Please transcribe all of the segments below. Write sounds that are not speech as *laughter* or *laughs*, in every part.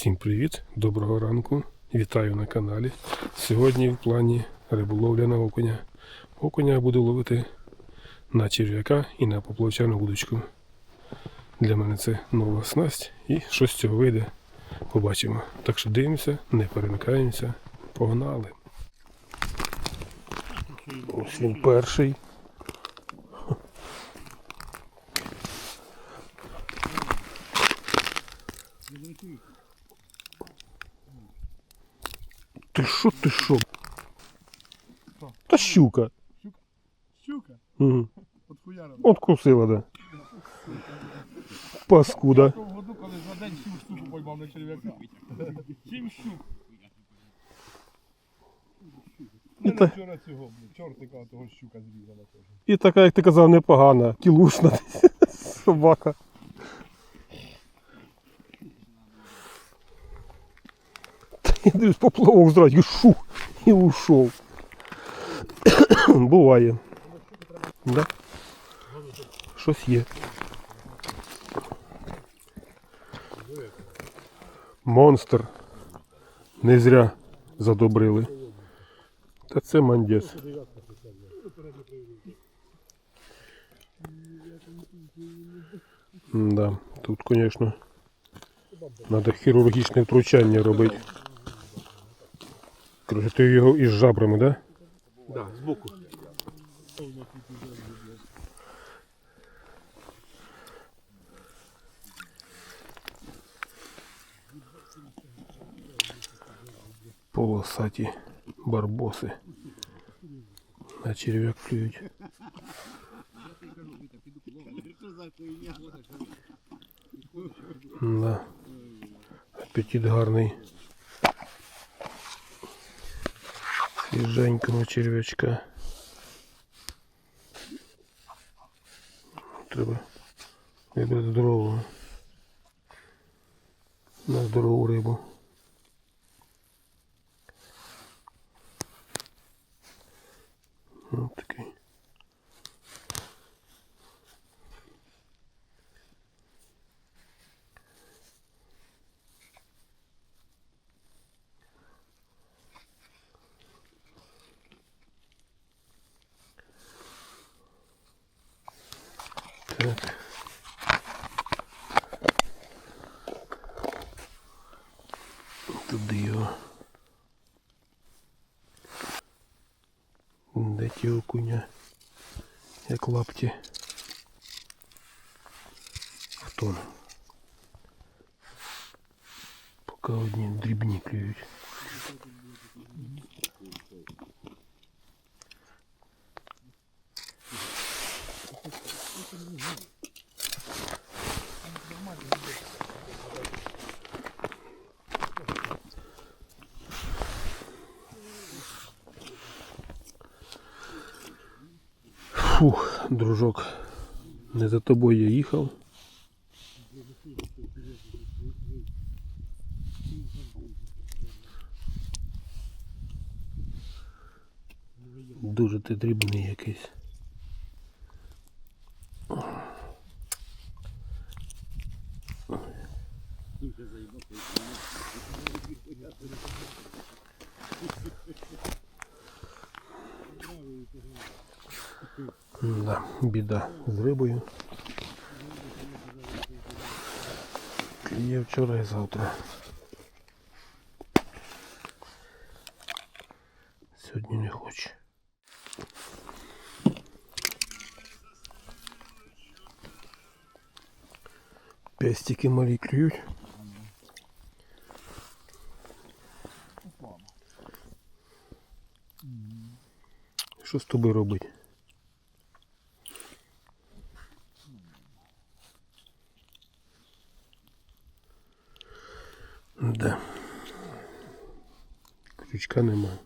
Всім привіт, доброго ранку. Вітаю на каналі. Сьогодні в плані риболовля на окуня. Окуня буду ловити на черв'яка і на поплавчану вудочку. Для мене це нова снасть і що з цього вийде, побачимо. Так що дивимося, не перемикаємося, погнали. Ось він перший. Ти що, ти що? Та щука. Щука, Угу. от хуяра. От кусила, да. Паскуда. В году, коли за день сім штук поймав на черв'яка. Сім штук. Ну, та- вчора цього, блін, чортика того щука зрізала теж. І така, як ти казав, непогана, кілушна *laughs* собака. *laughs* я дивлюсь, поплавок зразу, і шу, і ушов. *coughs* Буває. Да? Щось є. Монстр. Не зря задобрили. Та це мандєс. Да, тут, конечно, надо хірургічне втручання робити. Короче, ти його із жабрами, да? Да, збоку. Полосаті барбоси. На черв'як клюють. Да. Апетит гарний. Свіженького черв'ячка. Треба вибрати здорового. На здорову рибу. його. Де ті окуня? Як лапті. Хто? Поки одні дрібні клюють. Фух, дружок, не за тобою я їхав. Дуже ти дрібний якийсь. Да, біда з рибою. Клює вчора і завтра. Сьогодні не хоче. Пестики малі клюють. Що з тобою робить? Да. Крючка нема.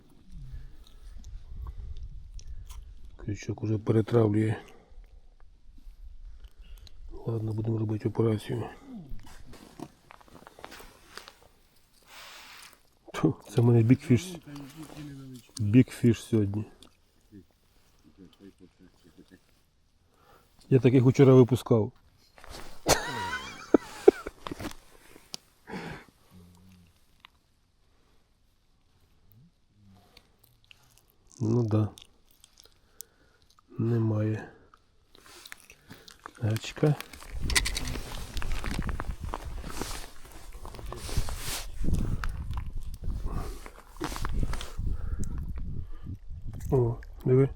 Крючок уже перетравлює. Ладно, будемо робити операцію. Тьфу, Це в мене бікфіш. Бікфіш сьогодні. Я таких вчора випускав. Ну да. Немає. Гачка. О, диви.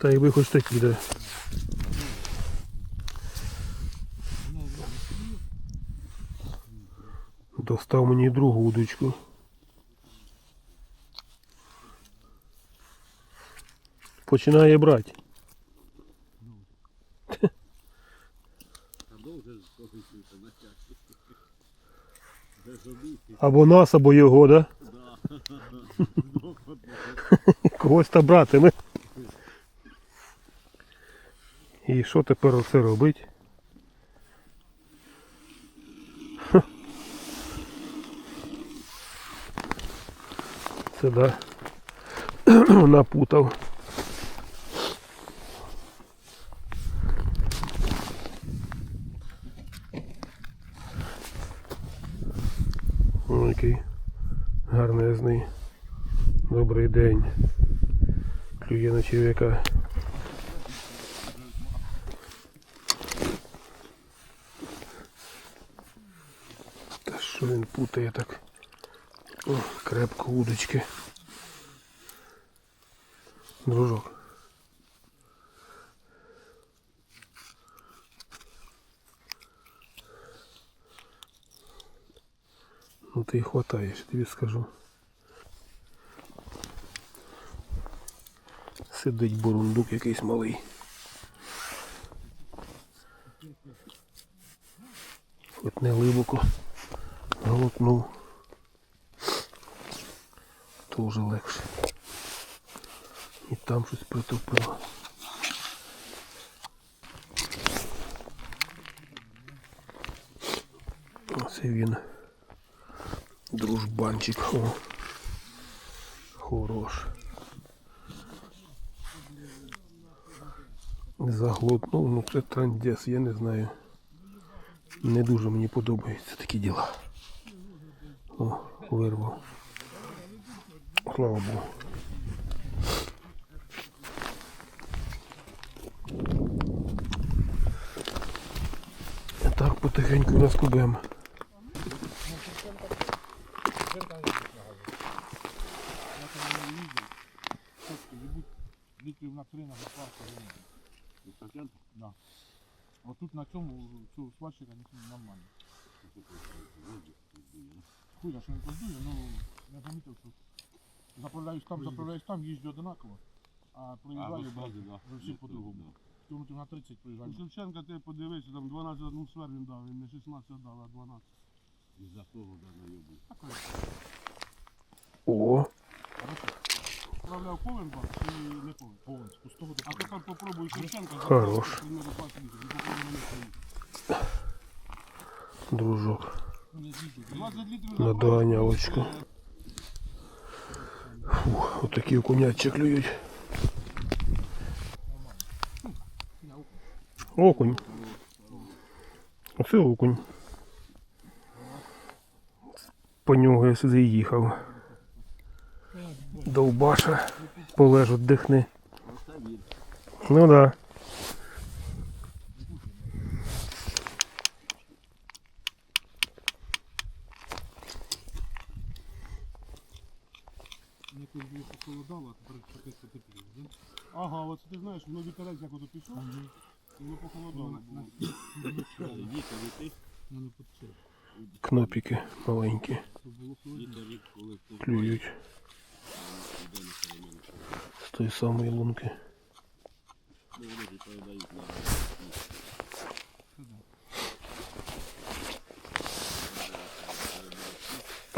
Та ви хоч такі, да. Достав мені другу удочку. Починає брати. Або нас, або його, да? Когось та братиме. І що тепер оце робить? Це да. *clears throat* Напутав. Добрий день. Клює на черв'яка. Та що він путає так? О, крепко удочки. Дружок. Ну ти й хватаєш, тобі скажу. Сидить бурундук якийсь малий. Хоч не глибоко глотнув. То вже легше. І там щось притопило. Оце він. Дружбанчик. О. Хорош. Заглотнув, ну це трандес, я не знаю. Не дуже мені подобаються такі діла. О, вирвав. Слава Богу. Так потихеньку розкубемо. Літрів на три на запарку Да. Отут на цьому, цю сварщика нормально. Хуй, що не поздує, ну я помітив, що заправляюсь там, заправляюсь там, їжджу одинаково, а проїжджаю вже всі по-другому. Кілометрів на 30 проїжджаю. Шевченка, ти подивися, там 12 атмосфер він дав, він не 16 дав, а 12. Із-за того, да, наєбує. О, Справляв повен бак чи не повен? Повен, з пустого до А тепер попробуй Шевченка. Хорош. Примеру, 20 літрів. Він попробуй на них поїхати. дружок. 20 На заправки, доганялочку. е, Фух, отакі окунячі клюють. Окунь. Оце окунь. По нього я сюди їхав. Довбаша. Полеж віддихни. Ну да. Було а тепер таке потепліло. Ага, от ти знаєш, воно вітерець як ото пішов, воно похолодало було. Кнопики маленькі. Клюють. З тої самої лунки.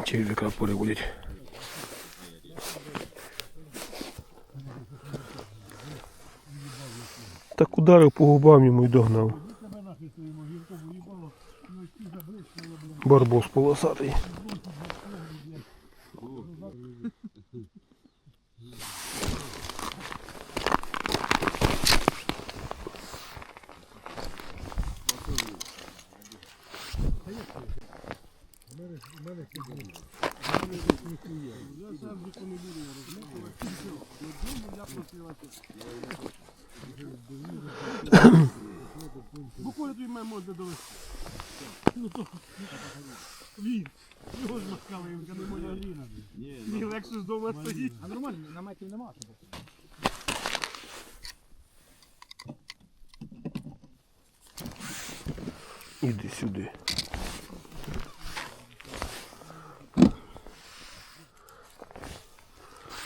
Червяка переводять. Так ударив по губам йому й догнав. Барбос полосатий. Я сам ніхто не буду, я розумію. Додому я просилася. Буквально тобі мене можна довести. Він. Його ж Москаленка не може Аліна. Ні, легше ж дома стоїть. А нормально, наметів нема. Іди сюди.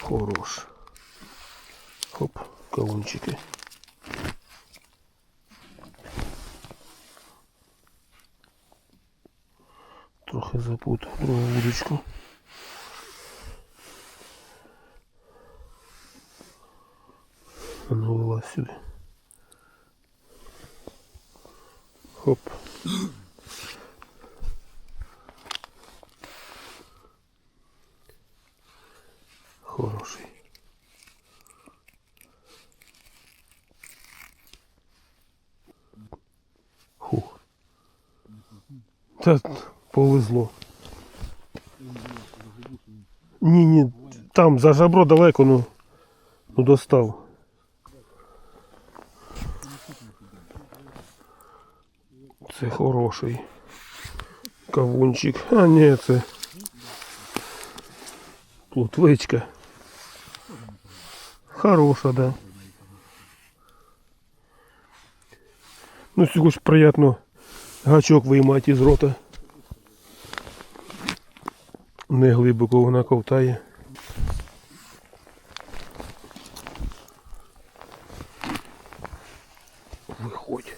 Хорош. Хоп, кавунчики. Трохи запутав другу вудочку. А ну вилазь сюди. Хоп. Хороший. Хух. Та повезло. Ні, ні, там за жабро далеко, ну, ну достав. Це хороший. Кавунчик. А ні, це плутвичка. Хороша, да. Ну, сьогодні ж приємно гачок виймати із рота. Не глибоко вона ковтає. Виходь.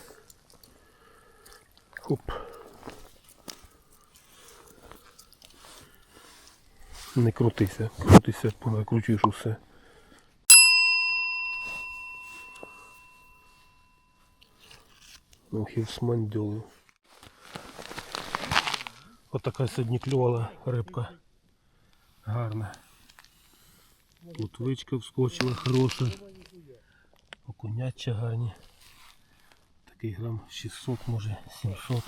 Хоп. Не крутися, крутися, понакручуєш усе. І всмандьолив. Отака сьогодні клювала рибка. Гарна. Плотвичка вскочила хороша. Окуняча гарні. Такий грам 600, може 700.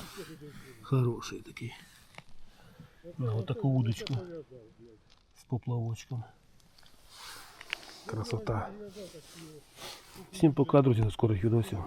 Хороший такий. На отаку удочку з поплавочком. Красота. Всім пока, друзі, до скорих відосів.